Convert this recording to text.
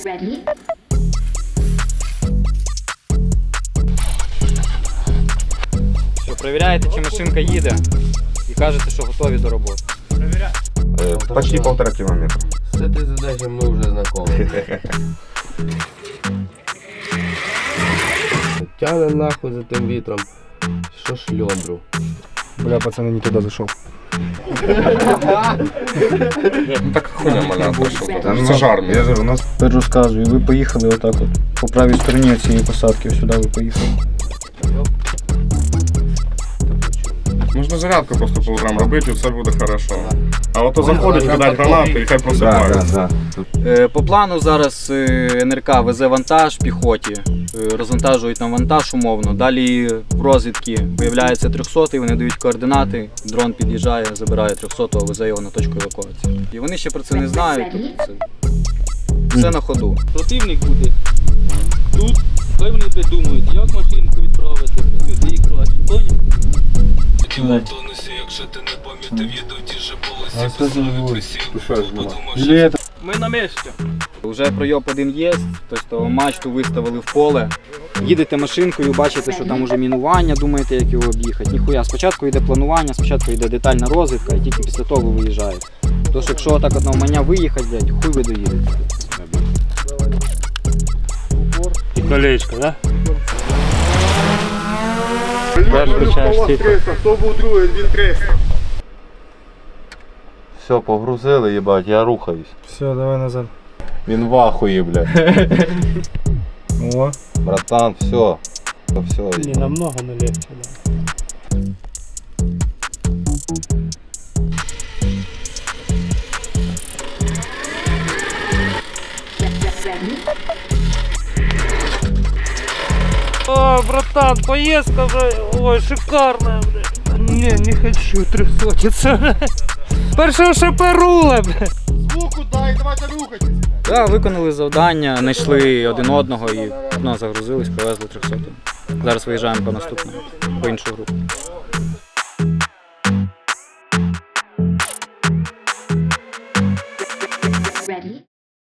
ready. Що, перевіряєте, чи машинка їде, і кажете, що готові до роботи. Э, Почти полтора километра. С этой задачей мы уже знакомы. Тяне нахуй за тим вітром. Що шльондру. Бля, пацаны, не туда зашел. Ну так хуйня маля пошел. Та Це ж армія. Я ж у нас Тепер розказую, ви поїхали отак от. По правій стороні цієї посадки, ось сюди ви поїхали. Можна зарядку просто по утрам робити, і все буде хорошо. А ото заходить, кидать гранати і хай просипаються. Е, По плану зараз е, НРК везе вантаж піхоті, е, розвантажують нам вантаж умовно. Далі в розвідки виявляється 300 вони дають координати, дрон під'їжджає, забирає 300-го, везе його на точку евакуації. І вони ще про це не знають, тобто це все на ходу. противник буде тут, хай вони придумають, як машинку відправити, сюди краще. Поняв? Ми на місці. Вже пройоб один є, тобто мачту виставили в поле. Їдете машинкою, бачите, що там уже мінування, думаєте, як його об'їхати. Ніхуя, спочатку йде планування, спочатку йде детальна розвідка, і тільки після того ви виїжджаєте. Тож якщо отак от навмання виїхати, блядь, хуй ви доїдете. Колечко, да? Хто був другий, він 300. Все, погрузили, їбать, я рухаюсь. Все, давай назад. Він в ахуї, блядь. О, Братан, все. Все, Не, намного не легче, да. О, братан, поездка вже, ой, шикарна, бля. Не, не хочу трехсотиться. Перше ШП рула, бля. Звуку дай, давайте рухайтесь. Так, виконали завдання, знайшли один одного і ну, загрузились, привезли 300. Зараз виїжджаємо по наступному, по іншу групу.